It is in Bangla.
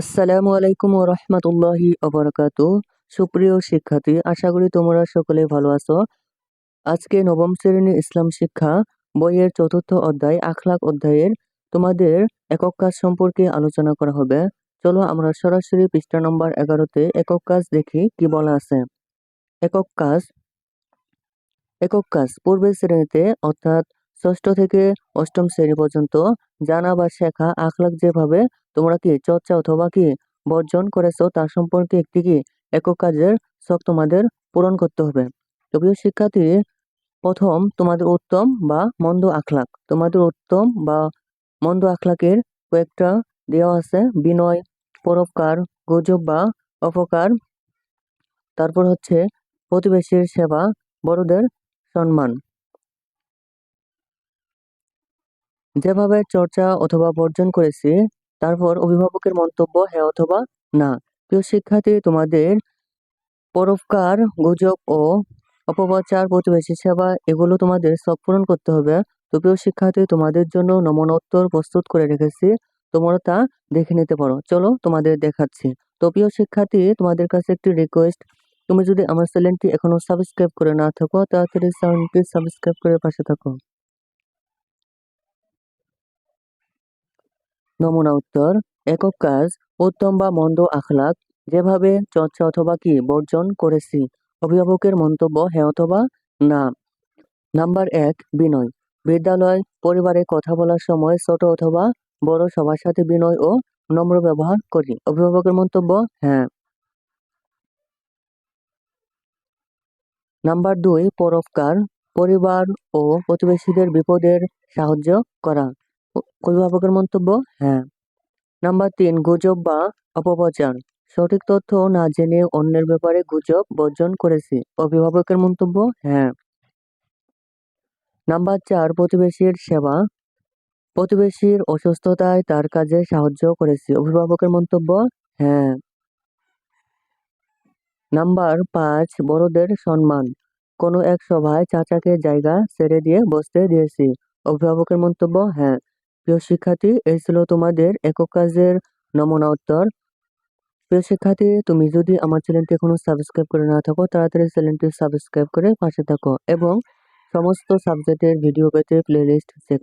আসসালামু আলাইকুম ও রহমতুল্লাহি অবরাকাতু সুপ্রিয় শিক্ষার্থী, আশা করি তোমরা সকলে ভালো আছো। আজকে নবম শ্রেণি ইসলাম শিক্ষা বইয়ের চতুর্থ অধ্যায়, আখলাক অধ্যায়ের তোমাদের একক কাজ সম্পর্কে আলোচনা করা হবে। চলো আমরা সরাসরি পৃষ্ঠা নম্বর এগারোতে একক কাজ দেখি কি বলা আছে। একক কাজ একক কাজ পূর্বের শ্রেণীতে অর্থাৎ ষষ্ঠ থেকে অষ্টম শ্রেণি পর্যন্ত জানা বা শেখা আখলাক যেভাবে তোমরা কি চর্চা অথবা কি বর্জন করেছ তার সম্পর্কে একটি কি একক কাজের শখ তোমাদের পূরণ করতে হবে। তো প্রিয় শিক্ষার্থী, প্রথম তোমাদের উত্তম বা মন্দ আখলাক তোমাদের উত্তম বা মন্দ আখলাকের কয়েকটা দেওয়া আছে। বিনয়, পরোপকার, গুজব বা অপকার। তারপর হচ্ছে প্রতিবেশীর সেবা, বড়দের সম্মান। যেভাবে চর্চা অথবা বর্জন করেছি, তারপর অভিভাবকের মন্তব্য হ্যাঁ অথবা না। প্রিয় শিক্ষার্থী, তোমাদের পরোপকার, গুজব ও অপপ্রচার প্রতিবেশী সেবা এগুলো তোমাদের সব পূরণ করতে হবে। তো প্রিয় শিক্ষার্থী, তোমাদের জন্য নমুনা উত্তর প্রস্তুত করে রেখেছি। তোমরা তা দেখে নিতে পারো। চলো তোমাদের দেখাচ্ছি। তো প্রিয় শিক্ষার্থী, তোমাদের কাছে একটি রিকোয়েস্ট তুমি যদি আমার চ্যানেলটি এখনও সাবস্ক্রাইব করে না থাকো, তাড়াতাড়ি চ্যানেলটি সাবস্ক্রাইব করে পাশে থাকো। নমুনা উত্তর, একক কাজ, উত্তম বা মন্দ আখলাক, যেভাবে চর্চা অথবা কি বর্জন করেছি। অভিভাবকের মন্তব্য হ্যাঁ অথবা না। নাম্বার এক, বিনয়। বিদ্যালয়, পরিবারে কথা বলার সময় ছোট অথবা বড় সবার সাথে বিনয় ও নম্র ব্যবহার করি। অভিভাবকের মন্তব্য হ্যাঁ। নাম্বার দুই, পরোপকার, পরিবার ও প্রতিবেশীদের বিপদের সাহায্য করা। অভিভাবকের মন্তব্য? হ্যাঁ। নাম্বার তিন, গুজব বা অপপ্রচার। সঠিক তথ্য না জেনে অন্যের ব্যাপারে গুজব বর্জন করেছি। অভিভাবকের মন্তব্য? হ্যাঁ। নাম্বার চার, প্রতিবেশীর সেবা। প্রতিবেশীর অসুস্থতায় তার কাজে সাহায্য করেছি। অভিভাবকের মন্তব্য? হ্যাঁ। নাম্বার পাঁচ, বড়দের সম্মান। কোনো এক সভায় চাচাকে জায়গা ছেড়ে দিয়ে বসতে দিয়েছি। অভিভাবকের মন্তব্য? হ্যাঁ। প্রিয় শিক্ষার্থী, এই ছিল তোমাদের একক কাজের নমুনা উত্তর। প্রিয় শিক্ষার্থী, তুমি যদি আমার চ্যানেলটি এখনও সাবস্ক্রাইব করে না থাকো, তাড়াতাড়ি চ্যানেলটি সাবস্ক্রাইব করে পাশে থাকো এবং সমস্ত সাবজেক্টের ভিডিও পেতে প্লেলিস্ট চেক